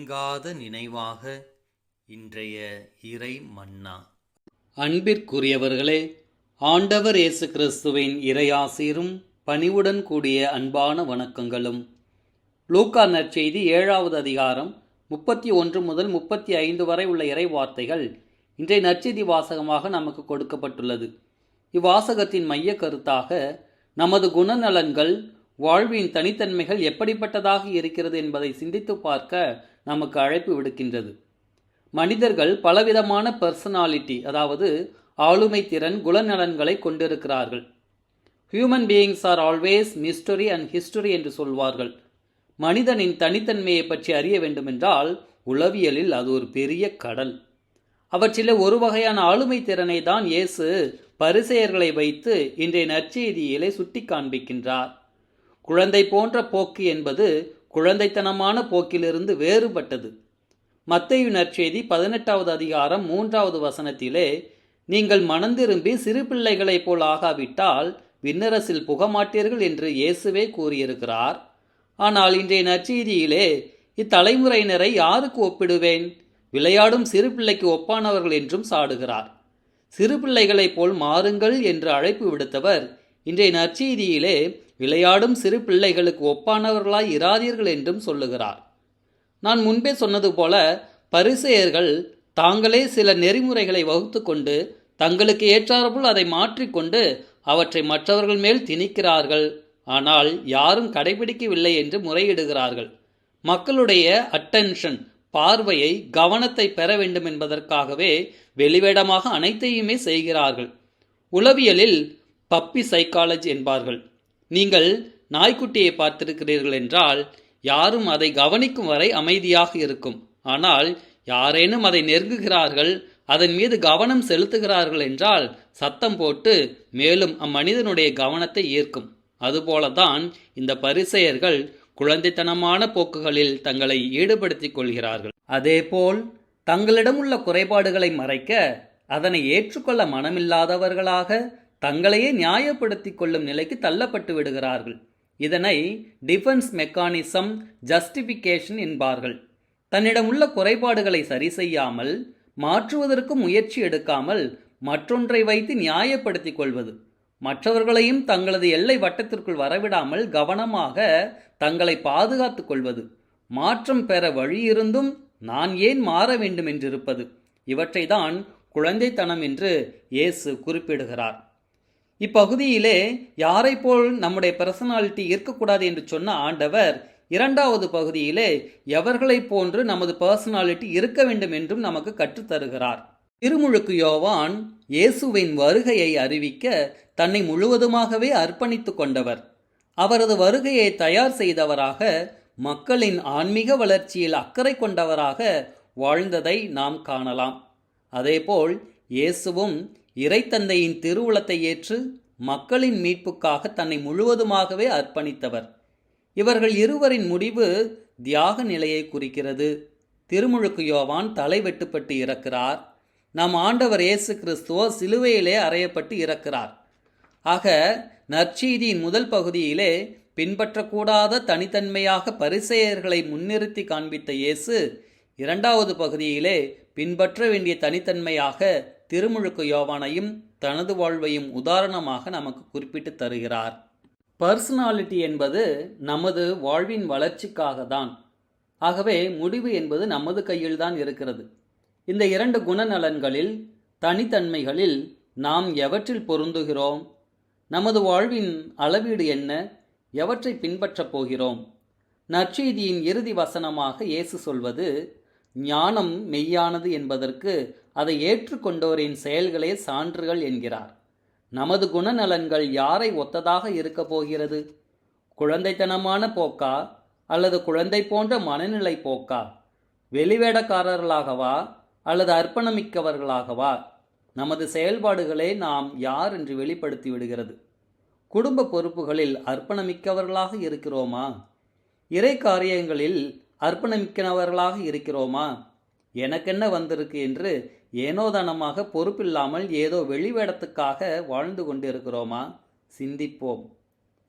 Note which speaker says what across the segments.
Speaker 1: நீங்காத நினைவாக இன்றைய இறை மன்னா
Speaker 2: அன்பிற்குரியவர்களே ஆண்டவர் இயேசு கிறிஸ்துவின் இறையாசீரும் பணிவுடன் கூடிய அன்பான வணக்கங்களும். லூக்கா நற்செய்தி ஏழாவது அதிகாரம் முப்பத்தி ஒன்று முதல் முப்பத்தி ஐந்து வரை உள்ள இறை வார்த்தைகள் இன்றைய நற்செய்தி வாசகமாக நமக்கு கொடுக்கப்பட்டுள்ளது. இவ்வாசகத்தின் மைய கருத்தாக நமது குணநலன்கள் வாழ்வின் தனித்தன்மைகள் எப்படிப்பட்டதாக இருக்கிறது என்பதை சிந்தித்து பார்க்க நமக்கு அழைப்பு விடுக்கின்றது. மனிதர்கள் பலவிதமான பர்சனாலிட்டி அதாவது ஆளுமை திறன் குணநலன்களை கொண்டிருக்கிறார்கள். Human beings are always mystery and history என்று சொல்வார்கள். மனிதனின் தனித்தன்மையை பற்றி அறிய வேண்டுமென்றால் உளவியலில் அது ஒரு பெரிய கடல். அவற்றிலே ஒரு வகையான ஆளுமை திறனை தான் இயேசு பரிசெயர்களை வைத்து இன்றைய நற்செய்தியிலே சுட்டி காண்பிக்கின்றார் குழந்தை போன்ற போக்கு என்பது குழந்தைத்தனமான போக்கிலிருந்து வேறுபட்டது. மத்தையு நற்செய்தி பதினெட்டாவது அதிகாரம் மூன்றாவது வசனத்திலே நீங்கள் மனந்திரும்பி சிறு பிள்ளைகளைப் போல் ஆகாவிட்டால் விண்ணரசில் புகமாட்டீர்கள் என்று இயேசுவே கூறியிருக்கிறார். ஆனால் இன்றைய நற்செய்தியிலே இத்தலைமுறையினரை யாருக்கு ஒப்பிடுவேன்? விளையாடும் சிறு பிள்ளைக்கு ஒப்பானவர்கள் என்றும் சாடுகிறார். சிறு பிள்ளைகளைப் போல் மாறுங்கள் என்று அழைப்பு விடுத்தவர் இன்றைய நற்செய்தியிலே விளையாடும் சிறு பிள்ளைகளுக்கு ஒப்பானவர்களாய் இராதீர்கள் என்றும் சொல்லுகிறார். நான் முன்பே சொன்னது போல பரிசெயர்கள் தாங்களே சில நெறிமுறைகளை வகுத்து கொண்டு தங்களுக்கு ஏற்றாற்போல் அதை மாற்றிக்கொண்டு அவற்றை மற்றவர்கள் மேல் திணிக்கிறார்கள். ஆனால் யாரும் கடைபிடிக்கவில்லை என்று முறையிடுகிறார்கள். மக்களுடைய அட்டென்ஷன் பார்வையை கவனத்தை பெற வேண்டும் என்பதற்காகவே வெளிவேடமாக அனைத்தையுமே செய்கிறார்கள். உளவியலில் பப்பி சைக்காலஜி என்பார்கள். நீங்கள் நாய்க்குட்டியை பார்த்திருக்கிறீர்கள் என்றால் யாரும் அதை கவனிக்கும் வரை அமைதியாக இருக்கும். ஆனால் யாரேனும் அதை நெருங்குகிறார்கள் அதன் மீது கவனம் செலுத்துகிறார்கள் என்றால் சத்தம் போட்டு மேலும் அம்மனிதனுடைய கவனத்தை ஈர்க்கும். அதுபோலதான் இந்த பரிசெயர்கள் குழந்தைத்தனமான போக்குகளில் தங்களை ஈடுபடுத்திக் கொள்கிறார்கள். அதேபோல் தங்களிடம் உள்ள குறைபாடுகளை மறைக்க அதனை ஏற்றுக்கொள்ள மனமில்லாதவர்களாக தங்களையே நியாயப்படுத்தி கொள்ளும் நிலைக்கு தள்ளப்பட்டு விடுகிறார்கள். இதனை டிஃபென்ஸ் மெக்கானிசம் ஜஸ்டிஃபிகேஷன் என்பார்கள். தன்னிடம் உள்ள குறைபாடுகளை சரி செய்யாமல் மாற்றுவதற்கு முயற்சி எடுக்காமல் மற்றொன்றை வைத்து நியாயப்படுத்திக் கொள்வது. மற்றவர்களையும் தங்களது எல்லை வட்டத்திற்குள் வரவிடாமல் கவனமாக தங்களை பாதுகாத்துக் கொள்வது. மாற்றம் பெற வழியிருந்தும் நான் ஏன் மாற வேண்டும் என்றிருப்பது. இவற்றை தான் குழந்தைத்தனம் என்று இயேசு குறிப்பிடுகிறார். இப்பகுதியிலே யாரை போல் நம்முடைய பர்சனாலிட்டி இருக்கக்கூடாது என்று சொன்ன ஆண்டவர் இரண்டாவது பகுதியிலே எவர்களைப் போன்று நமது பர்சனாலிட்டி இருக்க வேண்டும் என்றும் நமக்கு கற்றுத்தருகிறார். திருமுழுக்கு யோவான் இயேசுவின் வருகையை அறிவிக்க தன்னை முழுவதுமாகவே அர்ப்பணித்து கொண்டவர். அவரது வருகையை தயார் செய்தவராக மக்களின் ஆன்மீக வளர்ச்சியில் அக்கறை கொண்டவராக வாழ்ந்ததை நாம் காணலாம். அதேபோல் இயேசுவும் இறைத்தந்தையின் திருவுளத்தை ஏற்று மக்களின் மீட்புக்காக தன்னை முழுவதுமாகவே அர்ப்பணித்தவர். இவர்கள் இருவரின் முடிவு தியாக நிலையை குறிக்கிறது. திருமுழுக்கு யோவான் தலை வெட்டுப்பட்டு இறக்கிறார். நம் ஆண்டவர் இயேசு கிறிஸ்துவோ சிலுவையிலே அறையப்பட்டு இறக்கிறார். ஆக நற்செய்தியின் முதல் பகுதியிலே பின்பற்றக்கூடாத தனித்தன்மையாக பரிசெயர்களை முன்னிறுத்தி காண்பித்த இயேசு இரண்டாவது பகுதியிலே பின்பற்ற வேண்டிய தனித்தன்மையாக திருமுழுக்கு யோவானையும் தனது வாழ்வையும் உதாரணமாக நமக்கு குறிப்பிட்டு தருகிறார். பர்சனாலிட்டி என்பது நமது வாழ்வின் வளர்ச்சிக்காக தான் ஆகவே முடிவு என்பது நமது கையில்தான் இருக்கிறது. இந்த இரண்டு குணநலன்களில் தனித்தன்மைகளில் நாம் எவற்றில் பொருந்துகிறோம்? நமது வாழ்வின் அளவீடு என்ன? எவற்றை பின்பற்றப் போகிறோம்? நற்செய்தியின் இறுதி வசனமாக இயேசு சொல்வது ஞானம் மெய்யானது என்பதற்கு அதை ஏற்றுக்கொண்டோரின் செயல்களே சான்றுகள் என்கிறார். நமது குணநலன்கள் யாரை ஒத்ததாக இருக்கப் போகிறது? குழந்தைத்தனமான போக்கா? அல்லது குழந்தை போன்ற மனநிலை போக்கா? வெளிவேடக்காரர்களாகவா? அல்லது அர்ப்பணமிக்கவர்களாகவா? நமது செயல்பாடுகளே நாம் யார் என்று வெளிப்படுத்தி விடுகிறது. குடும்ப பொறுப்புகளில் அர்ப்பணமிக்கவர்களாக இருக்கிறோமா? இறை காரியங்களில் அர்ப்பணமிக்கவர்களாக இருக்கிறோமா? எனக்கென்ன வந்திருக்கு என்று ஏனோதானமாக பொறுப்பில்லாமல் ஏதோ வெளிவேடத்துக்காக வாழ்ந்து கொண்டிருக்கிறோமா? சிந்திப்போம்.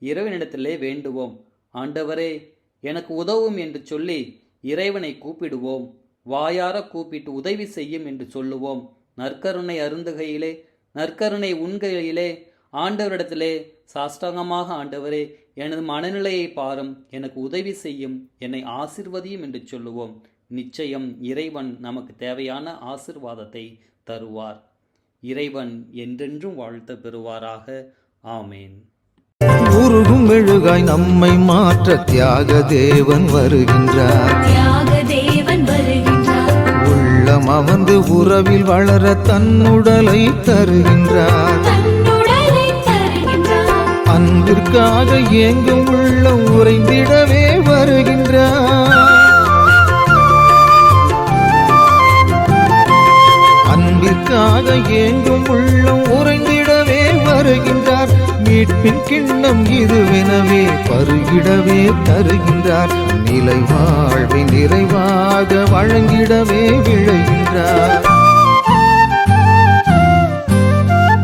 Speaker 2: இறைவனிடத்திலே வேண்டுவோம். ஆண்டவரே எனக்கு உதவும் என்று சொல்லி இறைவனை கூப்பிடுவோம். வாயார கூப்பிட்டு உதவி செய்யும் என்று சொல்லுவோம். நற்கருணை அருந்துகையிலே நற்கருணை உண்கையிலே ஆண்டவரிடத்திலே சாஷ்டாங்கமாக ஆண்டவரே எனது மனநிலையை பாரும் எனக்கு உதவி செய்யும் என்னை ஆசிர்வதியும் என்று சொல்லுவோம். நிச்சயம் இறைவன் நமக்கு தேவையான ஆசிர்வாதத்தை தருவார். இறைவன் என்றென்றும் வாழ்த்த பெறுவாராக. ஆமேன்.
Speaker 3: உருகும் மெழுகாய் நம்மை மாற்ற தியாக தேவன் வருகின்றார்.
Speaker 4: தியாக தேவன் வருகின்றார்.
Speaker 3: உள்ளம் அமர்ந்து உறவில் வளர தன்னுடலை தருகின்றார். அன்பிற்காக எங்கும் உள்ளம் உறைந்திடவே வருகின்றார். அன்பிற்காக எங்கும் உள்ளம் உறைந்திடவே வருகின்றார். மீட்பின் கிண்ணம் இதுவெனவே பருகிடவே தருகின்றார். நிலை வாழ்வை நிறைவாக வழங்கிடவே விழைகின்றார்.